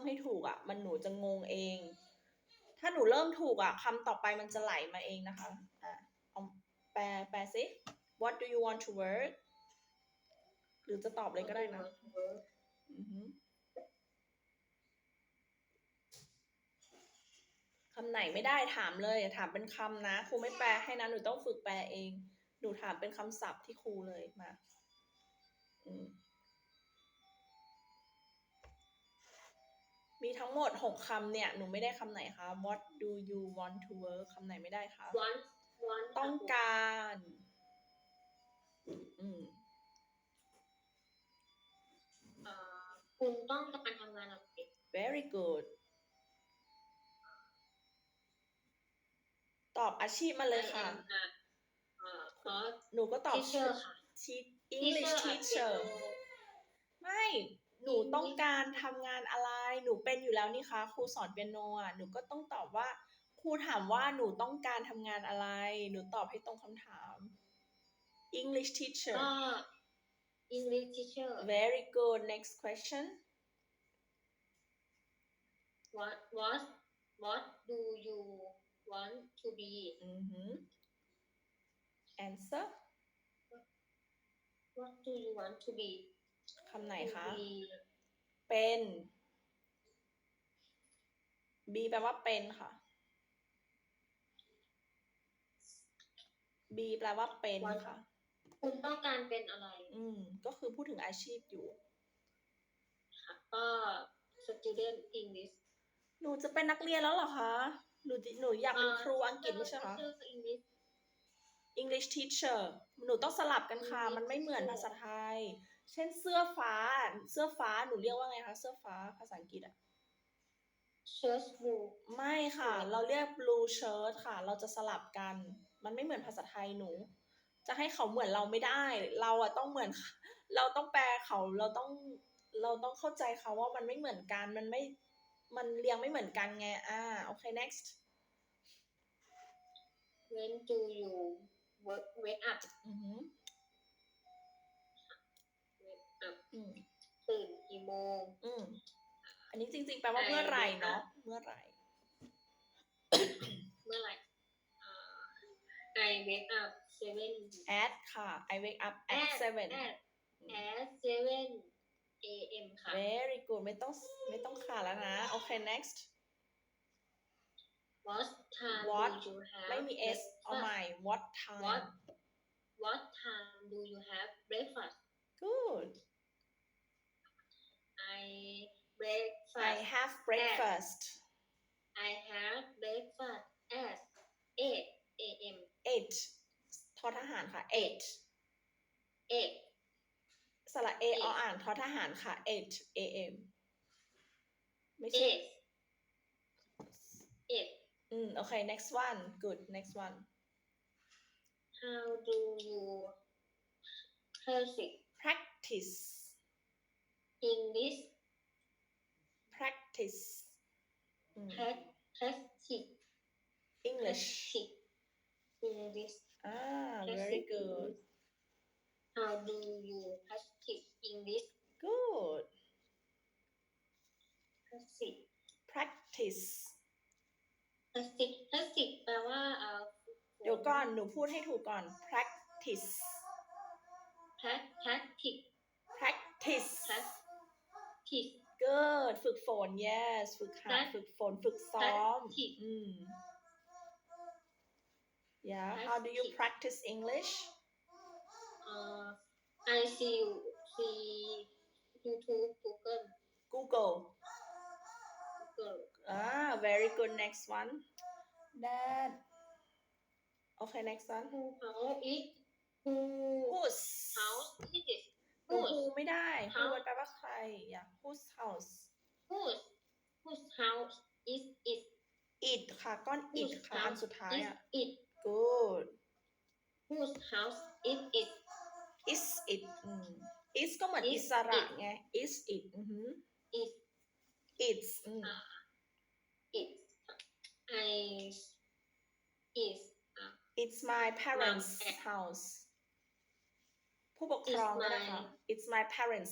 มให้ถูกอะ มันหนูจะงงเอง ถ้าหนูเริ่มถูกอะคำต่อไปมันจะไหลมาเองนะคะอะเอาแปลแปลสิ what do you want to work หรือจะตอบเลยก็ได้นะอือหือคำไหนไม่ได้ถามเลย ถามเป็นคำนะ ครูไม่แปลให้นะ หนูต้องฝึกแปลเอง หนูถามเป็นคำศัพท์ที่ครูเลยมา อืม มีทั้งหมดหกคำเนี่ย หนูไม่ได้คำไหนคะ What do you want to work คำไหนไม่ได้คะ want want ต้องการ อืมเอ่อคุณต้องการทำงานอะไร very good ตอบอาชีพมาเลยค่ะ I am a เอ่อ cos หนูก็ตอบ teacher ค่ะ Teach- English teacher at piano ไม่ห นูต้องการทำงานอะไร หนูเป็นอยู่แล้วนี่คะครูสอนเปียโนอะหนูก็ต้องตอบว่า ครูถามว่าหนูต้องการทำงานอะไร หนูตอบให้ตรงคำถาม English teacher ก็ English teacher very good next question what what what do you want to be อือหือ answer what do you want to be คำไหนคะ To be เป็น B แปลว่าเป็นค่ะ B แปลว่าเป็นค่ะ คุณต้องการเป็นอะไร อืม ก็คือพูดถึงอาชีพอยู่ค่ะก็ student English หนูจะเป็นนักเรียนแล้วเหรอคะ หนูจะหนูอยากเป็นครูอังกฤษไม่ใช่เหรอคะ teacher English English teacher หนูต้องสลับกันค่ะ English มันไม่เหมือน teacher ภาษาไทย เช่นเสื้อฟ้า เสื้อฟ้าหนูเรียกว่าไงคะ เสื้อฟ้าภาษาอังกฤษอะ church book ไม่ค่ะ เราเรียก blue shirt ค่ะ เราจะสลับกัน มันไม่เหมือนภาษาไทยหนู จะให้เขาเหมือนเราไม่ได้ เราอะต้องเหมือน เราต้องแปลเขา เราต้อง เราต้องเข้าใจเขาว่ามันไม่เหมือนกัน มันไม่ มันเรียงไม่เหมือนกันไง อ่า โอเค next when do you work wake up อือหือ โมง อืม อันนี้จริง ๆ แปลว่า I เมื่อไหร่ wake เนาะ up เมื่อไหร่ เมื่อไหร่อ่า I wake up seven at ค่ะ I wake up at at seven at at seven a.m. ค่ะ very good ไม่ต้องไม่ต้องขาแล้วนะ โอเค next What time What? do you have ไม่มี s เอาใหม่ what time What What time do you have breakfast good breakfast I have breakfast I have breakfast at eight a.m. eight ทอทหารค่ะ eight eight สระ a ออ่านทอทหารค่ะ eight a.m. ไม่ใช่ eight eight อืม โอเค next one good next one How do you practice practice English practice อืม prac- practice English practice English อ่า practice very good English. How do you practice English good practice practice practice practice แปลว่าเอ่อเดี๋ยวก่อน หนูพูดให้ถูกก่อน practice prac- practice practice practice good ฝึกฝน yes ฝึกหัด Prac- ฝึกฝน ฝึกซ้อม practice อืม yeah how do you Practice practice English เอ่อ I see you see YouTube Google Google Google อ่า very good next one that okay next one who house is who whose house is it หนู whose who ไม่ได้ who House มันแปลว่าใคร yeah whose house whose whose house is it it ค่ะ ก้อน it Whose ค่ะอัน house สุดท้าย is อะ it good whose house is it is it อืม is ก็เหมือน Is อิสระ it ไง is it อือหือ is it's อืม it I is it's my parents Mom and- house ผู้ปกครอง It's ก็ได้ค่ะ my- it's my parents